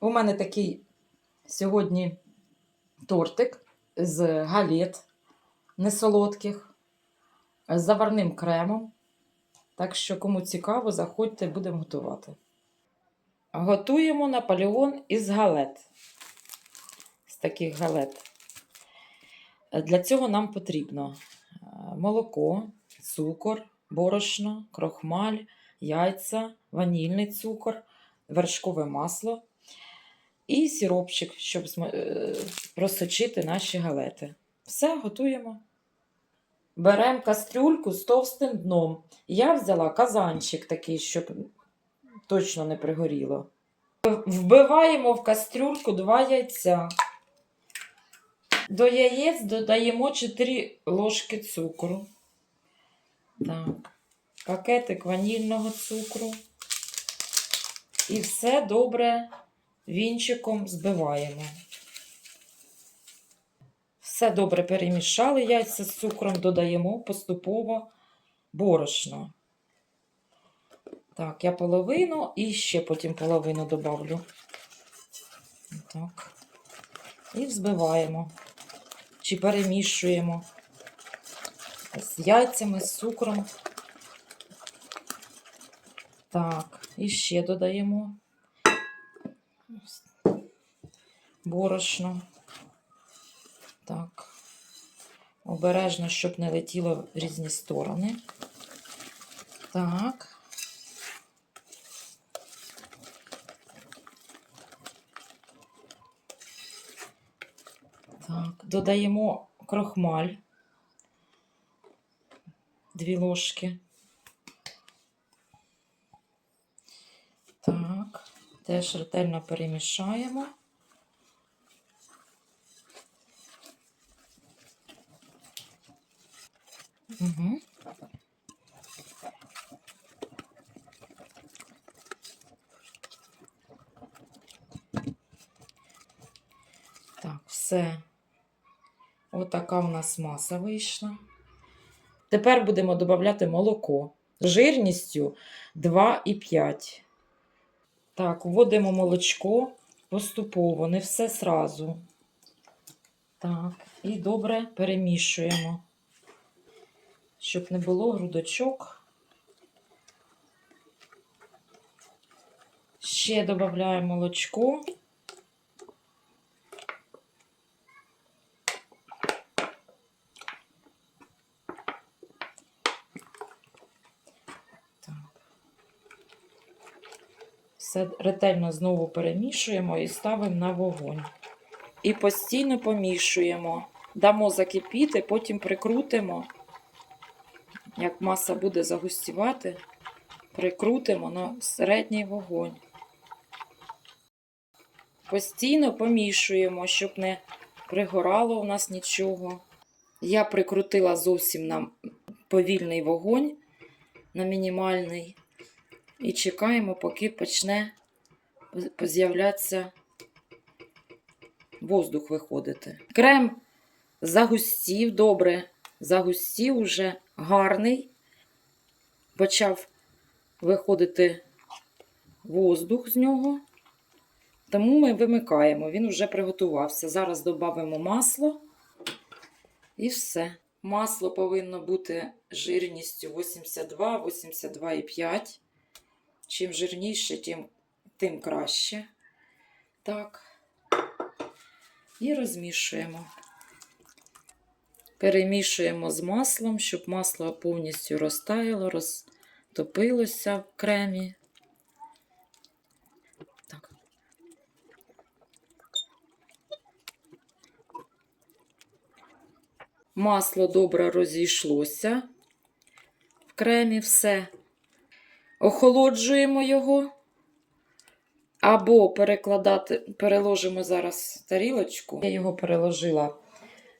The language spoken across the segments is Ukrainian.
У мене такий сьогодні тортик з галет несолодких, з заварним кремом. Так що, кому цікаво, заходьте, будемо готувати. Готуємо наполеон із галет. З таких галет. Для цього нам потрібно е, молоко, цукор, борошно, крохмаль, яйця, ванільний цукор, вершкове масло і сиропчик, щоб е, просочити наші галети. Все, готуємо. Беремо кастрюльку з товстим дном. Я взяла казанчик такий, щоб точно не пригоріло. Вбиваємо в кастрюльку два яйця. До яєць додаємо 4 ложки цукру. Так. Пакетик ванільного цукру. І все добре вінчиком збиваємо. Все добре перемішали яйця з цукром, додаємо поступово борошно. Так, я половину і ще потім половину добавлю. Так. І взбиваємо. Чи перемішуємо з яйцями, з цукром. Так, і ще додаємо борошно. Так. Обережно, щоб не летіло в різні сторони. Так. Так, додаємо крохмаль. Дві ложки. Так, теж ретельно перемішаємо. Угу. Так, все. Отака у нас маса вийшла. Тепер будемо додати молоко жирністю 2,5. Так, вводимо молочко поступово, не все сразу. Так, і добре перемішуємо, щоб не було грудочок. Ще додаємо молочко. Все ретельно знову перемішуємо і ставимо на вогонь. І постійно помішуємо. Дамо закипіти, потім прикрутимо. Як маса буде загустівати, прикрутимо на середній вогонь. Постійно помішуємо, щоб не пригорало у нас нічого. Я прикрутила зовсім на повільний вогонь, на мінімальний. І чекаємо, поки почне з'являтися воздух виходити. Крем загустів, добре, загустів уже гарний. Почав виходити воздух з нього. Тому ми вимикаємо, він вже приготувався. Зараз додамо масло і все. Масло повинно бути жирністю 82, 82,5. Чим жирніше, тим, тим краще. Так. І розмішуємо. Перемішуємо з маслом, щоб масло повністю розтаяло, розтопилося в кремі. Так. Масло добре розійшлося в кремі, все. Охолоджуємо його. Або перекладати, переложимо зараз тарілочку. Я його переложила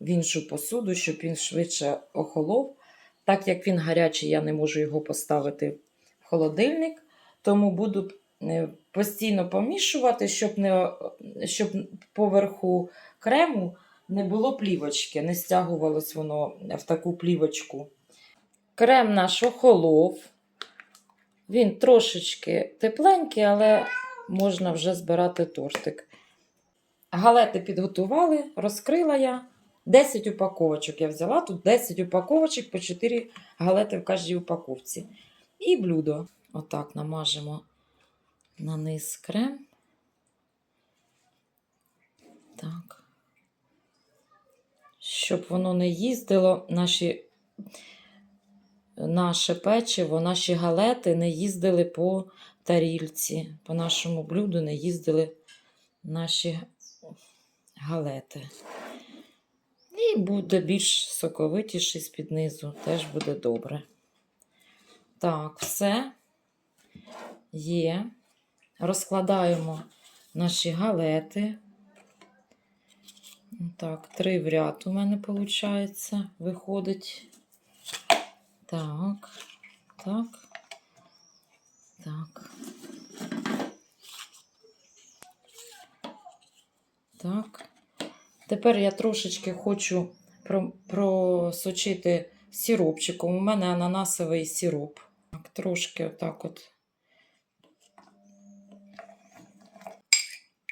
в іншу посуду, щоб він швидше охолов. Так як він гарячий, я не можу його поставити в холодильник, тому буду е, постійно помішувати, щоб, не, щоб поверху крему не було плівочки, не стягувалось воно в таку плівочку. Крем наш охолов. Він трошечки тепленький, але можна вже збирати тортик. Галети підготували, розкрила я. 10 упаковочок я взяла. Тут 10 упаковочок по 4 галети в кожній упаковці. І блюдо. Отак намажемо на низ крем. Так. Щоб воно не їздило, наші, наше печиво, наші галети не їздили по тарільці. По нашому блюду не їздили наші галети. І буде більш соковитіший з-під низу, теж буде добре. Так, все є. Розкладаємо наші галети. Так, три в ряд у мене виходить, виходить. Так, так, так. Так. Тепер я трошечки хочу просочити сиропчиком. У мене ананасовий сироп. Так, трошки отак от.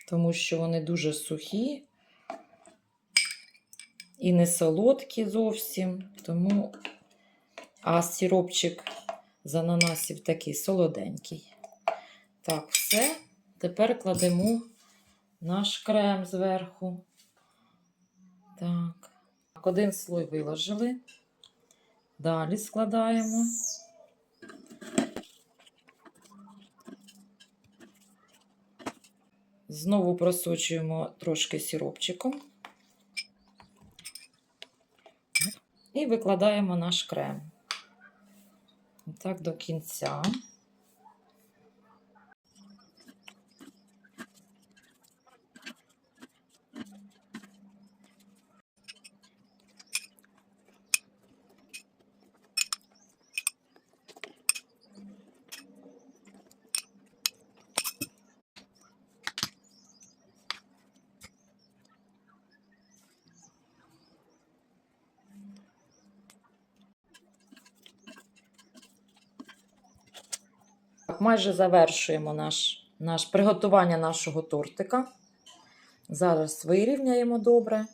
Тому що вони дуже сухі і не солодкі зовсім. Тому а сиропчик з ананасів такий солоденький. Так, все. Тепер кладемо наш крем зверху. Так. Один слой виложили. Далі складаємо. Знову просочуємо трошки сиропчиком. І викладаємо наш крем. Так до кінця. Майже завершуємо наш, наш приготування нашого тортика. Зараз вирівняємо добре.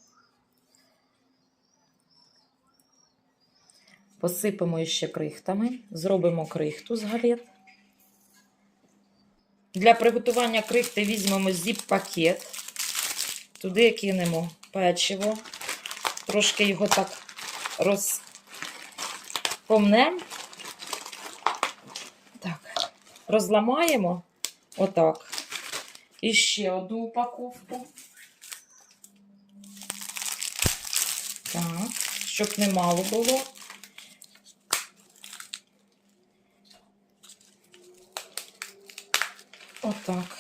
Посипемо ще крихтами, зробимо крихту з галет. Для приготування крихти візьмемо зіп-пакет. Туди кинемо печиво. Трошки його так розпомнемо. Розламаємо отак. І ще одну упаковку. Так, щоб немало було. Отак.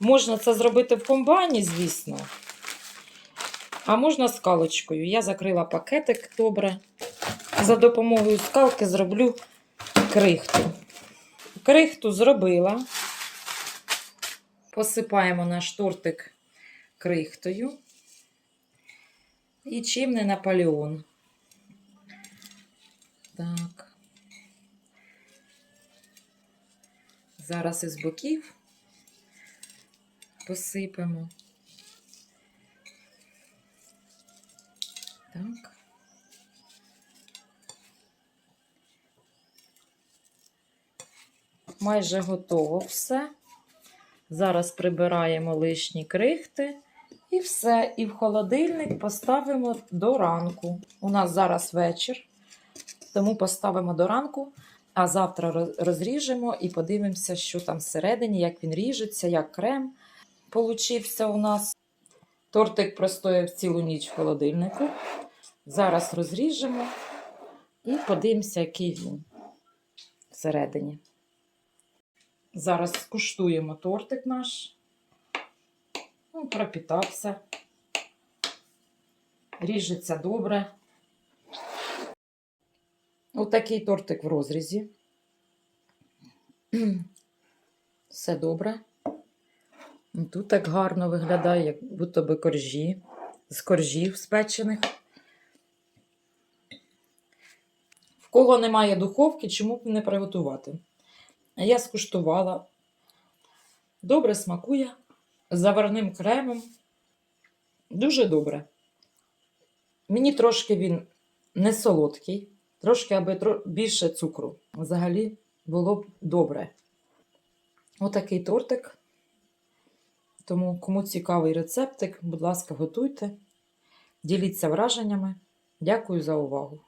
Можна це зробити в комбайні, звісно. А можна скалочкою. Я закрила пакетик добре. За допомогою скалки зроблю крихту. Крихту зробила. Посипаємо наш тортик крихтою. І чим не Наполеон. Так. Зараз із боків посипемо. Майже готово все. Зараз прибираємо лишні крихти і все. І в холодильник поставимо до ранку. У нас зараз вечір, тому поставимо до ранку, а завтра розріжемо і подивимося, що там всередині, як він ріжеться, як крем получився у нас. Тортик простояв цілу ніч в холодильнику. Зараз розріжемо і подивимося, який він всередині. Зараз скуштуємо тортик наш. Ну, пропітався. Ріжеться добре. Отакий тортик в розрізі. Все добре. Ну, Тут так гарно виглядає, як будто би коржі, з коржів спечених. В кого немає духовки, чому б не приготувати? Я скуштувала. Добре смакує з заварним кремом. Дуже добре. Мені трошки він не солодкий, трошки аби більше цукру. Взагалі було б добре. Отакий тортик. Тому, кому цікавий рецептик, будь ласка, готуйте. Діліться враженнями. Дякую за увагу.